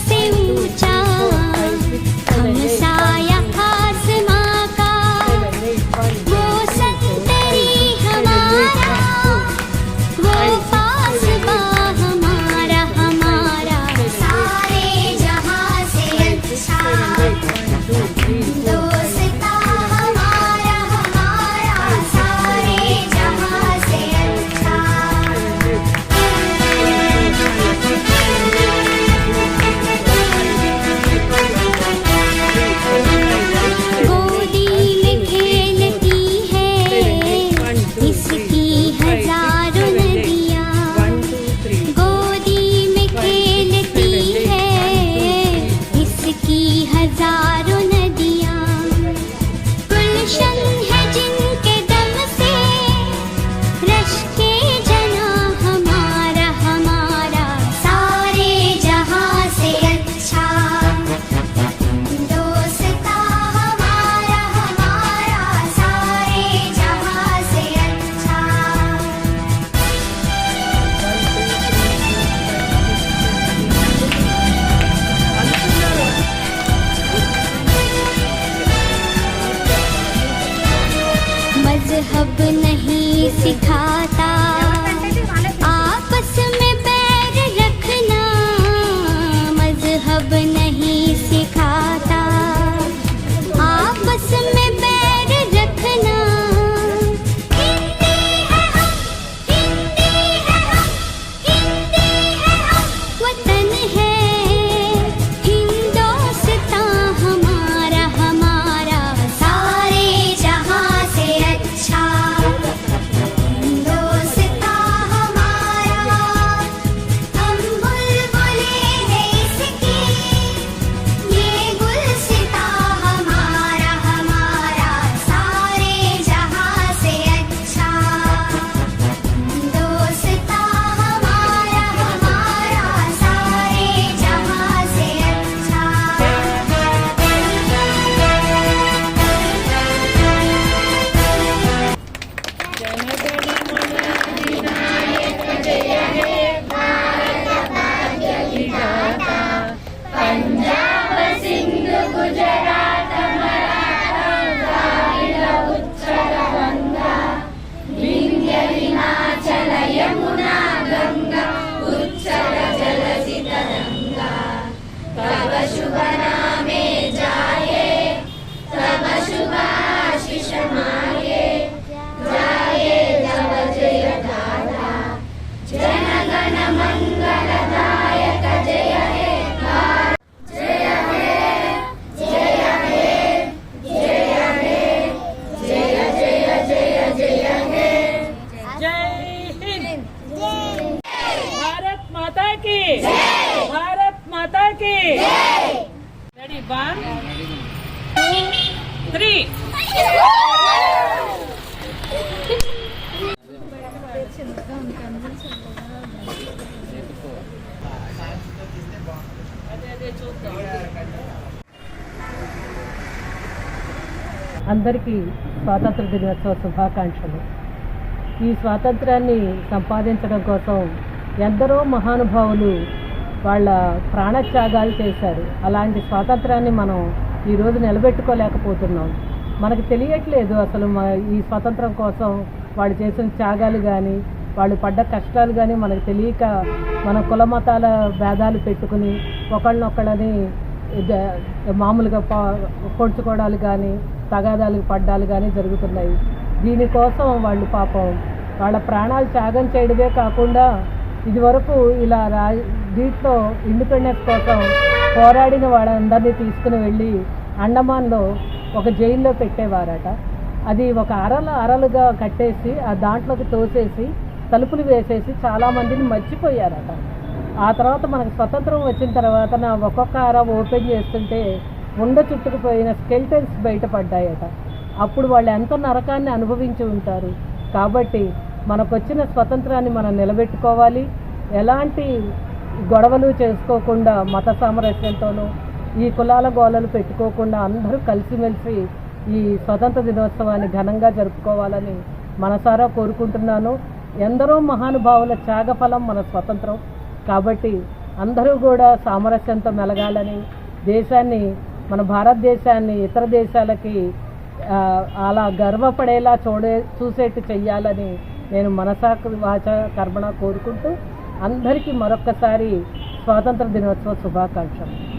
वो सबसे ऊंचा मज़हब नहीं सिखाता। అందరికీ స్వాతంత్ర దినోత్సవ శుభాకాంక్షలు. ఈ స్వాతంత్రాన్ని సంపాదించడం కోసం ఎందరో మహానుభావులు వాళ్ళ ప్రాణత్యాగాలు చేశారు. అలాంటి స్వాతంత్రాన్ని మనం ఈరోజు నిలబెట్టుకోలేకపోతున్నాం. మనకు తెలియట్లేదు అసలు ఈ స్వాతంత్రం కోసం వాళ్ళు చేసిన త్యాగాలు కానీ వాళ్ళు పడ్డ కష్టాలు కానీ మనకు తెలియక మన కుల మతాల భేదాలు పెట్టుకుని ఒకళ్ళనొక్కళ్ళని మామూలుగా పొడుచుకోవడాలు కానీ తగాదాలు పడ్డాలు కానీ జరుగుతున్నాయి. దీనికోసం వాళ్ళు పాపం వాళ్ళ ప్రాణాలు త్యాగం చేయడమే కాకుండా ఇదివరకు ఇలా రా దీంట్లో ఇండిపెండెన్స్ కోసం పోరాడిన వాళ్ళందరినీ తీసుకుని వెళ్ళి అండమాన్లో ఒక జైల్లో పెట్టేవారట. అది ఒక అరల అరలుగా కట్టేసి ఆ దాంట్లోకి తోసేసి తలుపులు వేసేసి చాలామందిని మర్చిపోయారట. ఆ తర్వాత మనకు స్వతంత్రం వచ్చిన తర్వాత నా ఒక్కొక్క అర ఓపెన్ చేస్తుంటే ఉండ చుట్టుకుపోయిన స్కెల్టన్స్ బయటపడ్డాయట. అప్పుడు వాళ్ళు ఎంత నరకాన్ని అనుభవించి ఉంటారు. కాబట్టి మనకొచ్చిన స్వతంత్రాన్ని మనం నిలబెట్టుకోవాలి. ఎలాంటి గొడవలు చేసుకోకుండా మత సామరస్యంతోనూ ఈ కులాల గోళలు పెట్టుకోకుండా అందరూ కలిసిమెలిసి ఈ స్వతంత్ర దినోత్సవాన్ని ఘనంగా జరుపుకోవాలని మనసారా కోరుకుంటున్నాను. ఎందరో మహానుభావుల త్యాగఫలం మన స్వతంత్రం. కాబట్టి అందరూ కూడా సామరస్యంతో మెలగాలని దేశాన్ని మన భారతదేశాన్ని ఇతర దేశాలకి అలా గర్వపడేలా చూడే చూసేట్టు చెయ్యాలని నేను మనసాకు వాచ కర్మణ కోరుకుంటూ అందరికీ మరొక్కసారి స్వాతంత్ర దినోత్సవ శుభాకాంక్షలు.